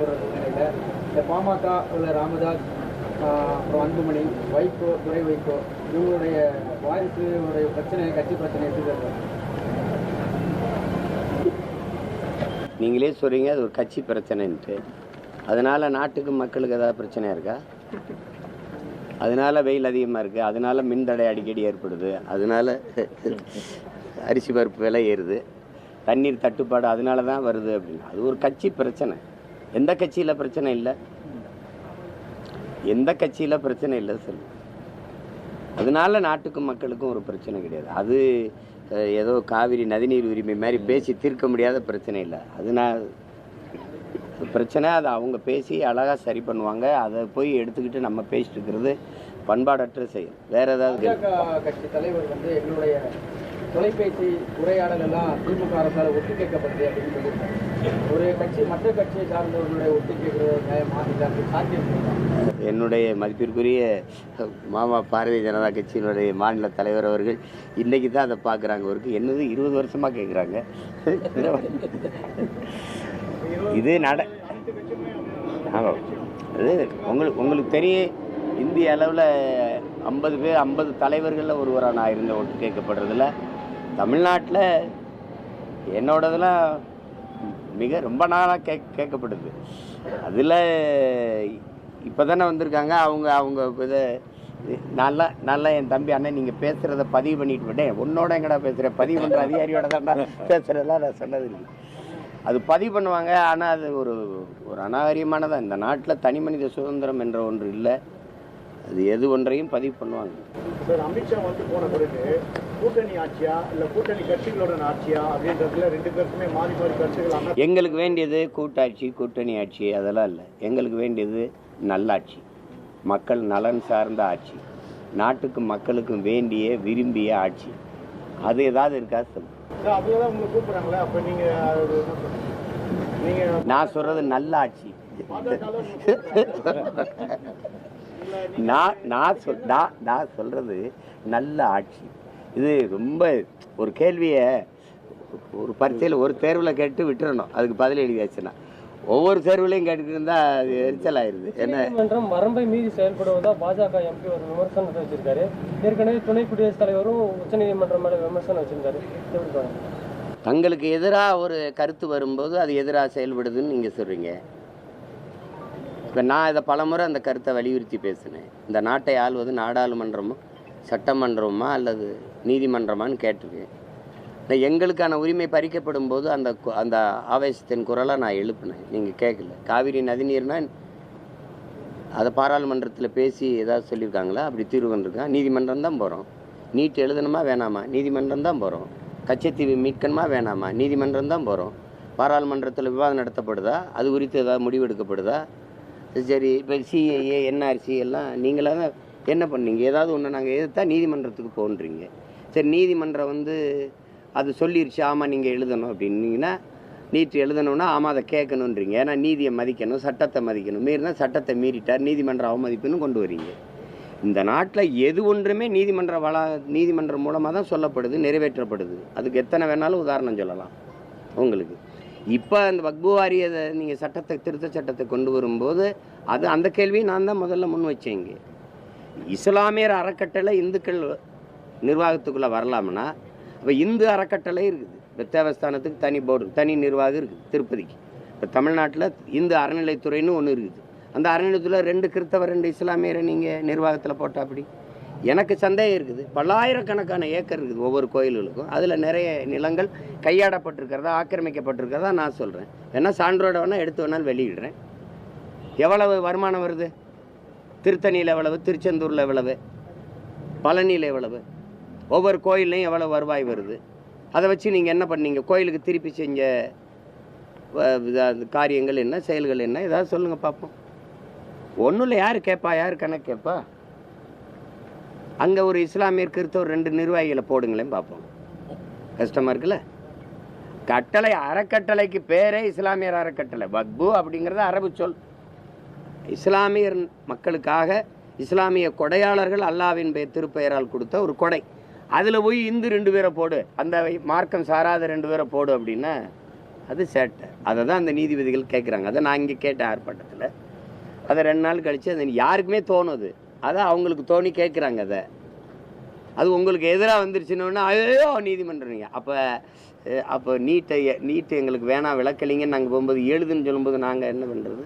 இந்த பாமக உள்ள ராமதாஸ் அப்புறம் அன்புமணி வைகோ துறை வைகோ இவங்களுடைய வாரிசுடைய பிரச்சனை கட்சி பிரச்சனை எப்படி நீங்களே சொல்கிறீங்க அது ஒரு கட்சி பிரச்சனைன்ட்டு. அதனால் நாட்டுக்கு மக்களுக்கு ஏதாவது பிரச்சனை இருக்கா? அதனால வெயில் அதிகமாக இருக்குது அதனால மின்தடை அடிக்கடி ஏற்படுது அதனால அரிசி பருப்பு விலை ஏறுது தண்ணீர் தட்டுப்பாடு அதனால தான் வருது அப்படின்னு. அது ஒரு கட்சி பிரச்சனை. எந்த கட்சியில் பிரச்சனை இல்லை? எந்த கட்சியில் பிரச்சனை இல்லை சொல்லு. அதனால நாட்டுக்கும் மக்களுக்கும் ஒரு பிரச்சனை கிடையாது. அது ஏதோ காவிரி நதிநீர் உரிமை மாதிரி பேசி தீர்க்க முடியாத பிரச்சனை இல்லை. அது நான் அது பிரச்சனை அதை அவங்க பேசி அழகாக சரி பண்ணுவாங்க. அதை போய் எடுத்துக்கிட்டு நம்ம பேசிட்டு இருக்கிறது பண்பாடற்ற செயல். வேற ஏதாவது கட்சி தலைவர் வந்து எங்களுடைய தொலைபேசி உரையாடல் எல்லாம் திமுக அரசால் ஒட்டு கேட்கப்படுது அப்படின்னு சொல்லியிருக்காங்க. ஒரு கட்சி மற்ற கட்சியை சார்ந்தவர்களுடைய ஒட்டு கேட்கிறது நியாயமா சாத்தியம் என்னுடைய மதிப்பிற்குரிய மாமா பாரதிய ஜனதா கட்சியினுடைய மாநில தலைவர் அவர்கள் இன்னைக்கு தான் அதை பார்க்குறாங்க. ஒருக்கு என்னது இருபது வருஷமாக கேட்குறாங்க? இது நட ஆமாம் அது உங்களுக்கு உங்களுக்கு தெரிய இந்திய அளவில் ஐம்பது பேர் ஐம்பது தலைவர்களில் ஒருவராக நான் இருந்த ஒட்டு கேட்கப்படுறதுல. தமிழ்நாட்டில் என்னோடதெல்லாம் மிக ரொம்ப நாளாக கேக் கேட்கப்படுது. அதில் இப்போ தானே வந்திருக்காங்க. அவங்க அவங்க இதை நல்லா நல்லா என் தம்பி அண்ணன் நீங்கள் பேசுகிறத பதிவு பண்ணிட்டு விட்டேன் உன்னோட எங்கடா பேசுகிறேன் பதிவு பண்ணுற அதிகாரியோட தான் பேசுகிறதெல்லாம் நான் சொன்னது இல்லை. அது பதிவு பண்ணுவாங்க. ஆனால் அது ஒரு ஒரு அநாகரியமானதான் இந்த நாட்டில் தனி மனித சுதந்திரம் என்ற ஒன்று இல்லை. அது எது ஒன்றையும் பதிவு பண்ணுவாங்க. சார் அமித்ஷா வந்து போன பிறகு கூட்டணி ஆட்சியா இல்ல கூட்டணி கட்சிகளோட ஆட்சியா அப்படின்றதுல ரெண்டு பேருக்குமே மாறி மாறி கட்சிகள் அண்ணா எங்களுக்கு வேண்டியது கூட்டாட்சி கூட்டணி ஆட்சி அதெல்லாம் இல்லை. எங்களுக்கு வேண்டியது நல்லாட்சி. மக்கள் நலன் சார்ந்த ஆட்சி. நாட்டுக்கு மக்களுக்கும் வேண்டிய விரும்பிய ஆட்சி. அது ஏதாவது இருக்கா சொல்லு நான் சொல்றது நல்ல ஆட்சி நான் நான் சொல் நான் நான் சொல்றது நல்ல ஆட்சி. இது ரொம்ப ஒரு கேள்வியை ஒரு பரீட்சையில் ஒரு தேர்வில் கேட்டு விட்டுறணும். அதுக்கு பதில் எழுதியாச்சுன்னா. ஒவ்வொரு தேர்வுலையும் இருந்தா அது எரிச்சல் ஆயிருது. என்ன? வரம்பை மீறி செயல்படுவதா பாஜக எம்பி ஒரு விமர்சனத்தை வச்சிருக்காரு. ஏற்கனவே துணை குடியரசுத் தலைவரும் உச்சநீதிமன்றம் மேல விமர்சனம் வச்சிருக்காரு. தங்களுக்கு எதிராக ஒரு கருத்து வரும்போது அது எதிராக செயல்படுதுன்னு நீங்கள் சொல்கிறீங்க இப்போ நான் இதை பலமுறை அந்த கருத்தை வலியுறுத்தி பேசினேன். இந்த நாட்டை ஆள்வது நாடாளுமன்றமோ சட்டமன்றமா அல்லது நீதிமன்றமான்னு கேட்டிருக்கேன். இந்த எங்களுக்கான உரிமை பறிக்கப்படும் போது அந்த கு- அந்த ஆவேசத்தின் குரலை நான் எழுப்பினேன். நீங்கள் கேட்கல காவிரி நதிநீர்னா அதை பாராளுமன்றத்தில் பேசி ஏதாவது சொல்லியிருக்காங்களா? அப்படி தீர்வு கண்டிருக்கான் நீதிமன்றம் தான் போகிறோம் நீட் எழுதணுமா வேணாமா? நீதிமன்றம் தான் போகிறோம் கச்சத்தீவு மீட்கணுமா வேணாமா? நீதிமன்றம் தான் போகிறோம் பாராளுமன்றத்தில் விவாதம் நடத்தப்படுதா? அது குறித்து ஏதாவது முடிவு எடுக்கப்படுதா சரி இப்போ சிஏஏ என்ஆர்சி எல்லாம் நீங்களாக தான் என்ன பண்ணீங்க? ஏதாவது ஒன்று நாங்கள் எதிர்த்தா நீதிமன்றத்துக்கு போன்றீங்க. சரி நீதிமன்றம் வந்து அது சொல்லிருச்சு ஆமாம் நீங்கள் எழுதணும் அப்படின்னீங்கன்னா நீட் எழுதணும்னா ஆமாம் அதை கேட்கணுன்றீங்க. ஏன்னா நீதியை மதிக்கணும் சட்டத்தை மதிக்கணும். மீறினா சட்டத்தை மீறிட்டார் நீதிமன்ற அவமதிப்புன்னு கொண்டு வரீங்க. இந்த நாட்டில் எது ஒன்றுமே நீதிமன்ற வள நீதிமன்றம் மூலமாக தான் சொல்லப்படுது நிறைவேற்றப்படுது. அதுக்கு எத்தனை வேணாலும் உதாரணம் சொல்லலாம். உங்களுக்கு. இப்போ அந்த வக்பு வாரியதை நீங்கள் சட்டத்தை திருத்த சட்டத்தை கொண்டு வரும்போது அது அந்த கேள்வியை நான் தான் முதல்ல முன் வச்சேங்க இஸ்லாமியர் அறக்கட்டளை இந்துக்கள் நிர்வாகத்துக்குள்ளே வரலாம்னா இப்போ இந்து அறக்கட்டளை இருக்குது. இப்போ தேவஸ்தானத்துக்கு தனி போர்டு தனி நிர்வாகம் இருக்குது திருப்பதிக்கு. இப்போ தமிழ்நாட்டில் இந்து அறநிலைத்துறைன்னு ஒன்று இருக்குது. அந்த அறநிலையத்தில் ரெண்டு கிறித்தவ ரெண்டு இஸ்லாமியரை நீங்கள் நிர்வாகத்தில் போட்டால் அப்படி? எனக்கு சந்தேகம் இருக்குது. பல்லாயிரக்கணக்கான ஏக்கர் இருக்குது ஒவ்வொரு கோயில்களுக்கும். அதில் நிறைய நிலங்கள் கையாடப்பட்டிருக்கிறதா ஆக்கிரமிக்கப்பட்டிருக்கிறதா நான் சொல்கிறேன் ஏன்னா சான்றோட வேணால் எடுத்து வேணாலும் வெளியிடுறேன். எவ்வளவு வருமானம் வருது? திருத்தணியில் எவ்வளவு? திருச்செந்தூரில் எவ்வளவு? பழனியில் எவ்வளவு? ஒவ்வொரு கோயில்லையும் எவ்வளவு வருவாய் வருது? அதை வச்சு நீங்கள் என்ன பண்ணீங்க? கோயிலுக்கு திருப்பி செஞ்ச வ- காரியங்கள் என்ன? செயல்கள் என்ன? ஏதாவது சொல்லுங்கள் பார்ப்போம் ஒன்றும் இல்லை யார் கேட்பா யார் கணக்கு கேட்பா அங்கே ஒரு இஸ்லாமியர் கிறிஸ்தவர் ரெண்டு நிர்வாகிகளை போடுங்களேன் பார்ப்போம். கஷ்டமாக இருக்குல்ல? கட்டளை அறக்கட்டளைக்கு பேரே இஸ்லாமியர் அறக்கட்டளை. வக்பு அப்படிங்கிறது அரபு சொல். இஸ்லாமியர் மக்களுக்காக இஸ்லாமிய கொடையாளர்கள் அல்லாவின் பெயர் திருப்பெயரால் கொடுத்த ஒரு கொடை. அதில் போய் இந்து ரெண்டு பேரை போடு. அந்த மார்க்கம் சாராத ரெண்டு பேரை போடு அப்படின்னா அது சேட்டை. அதை தான் அந்த நீதிபதிகள் கேட்குறாங்க அதை நான் இங்கே கேட்டேன் ஆர்ப்பாட்டத்தில். அதை ரெண்டு நாள் கழித்து அது யாருக்குமே தோணுது. அதை அவங்களுக்கு தோணி கேட்குறாங்க அதை. அது உங்களுக்கு எதிராக வந்துருச்சுன்னொன்னா ஐயோ நீதிமன்றம் அப்போ அப்போ நீட்டை நீட்டு எங்களுக்கு வேணாம் விளக்கலிங்கன்னு நாங்கள் போகும்போது எழுதுன்னு சொல்லும்போது நாங்கள் என்ன பண்ணுறது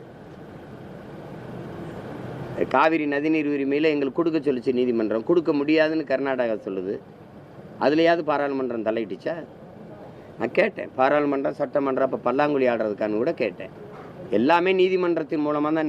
காவிரி நதிநீர் உரிமையில் எங்களுக்கு கொடுக்க சொல்லுச்சு நீதிமன்றம். கொடுக்க முடியாதுன்னு கர்நாடகா சொல்லுது. அதுலேயாவது பாராளுமன்றம் தலையிட்டுச்சா? நான் கேட்டேன். பாராளுமன்றம் சட்டமன்றம் அப்போ பல்லாங்குழி ஆடுறதுக்கான்னு கூட கேட்டேன். எல்லாமே நீதிமன்றத்தின் மூலமாக தான்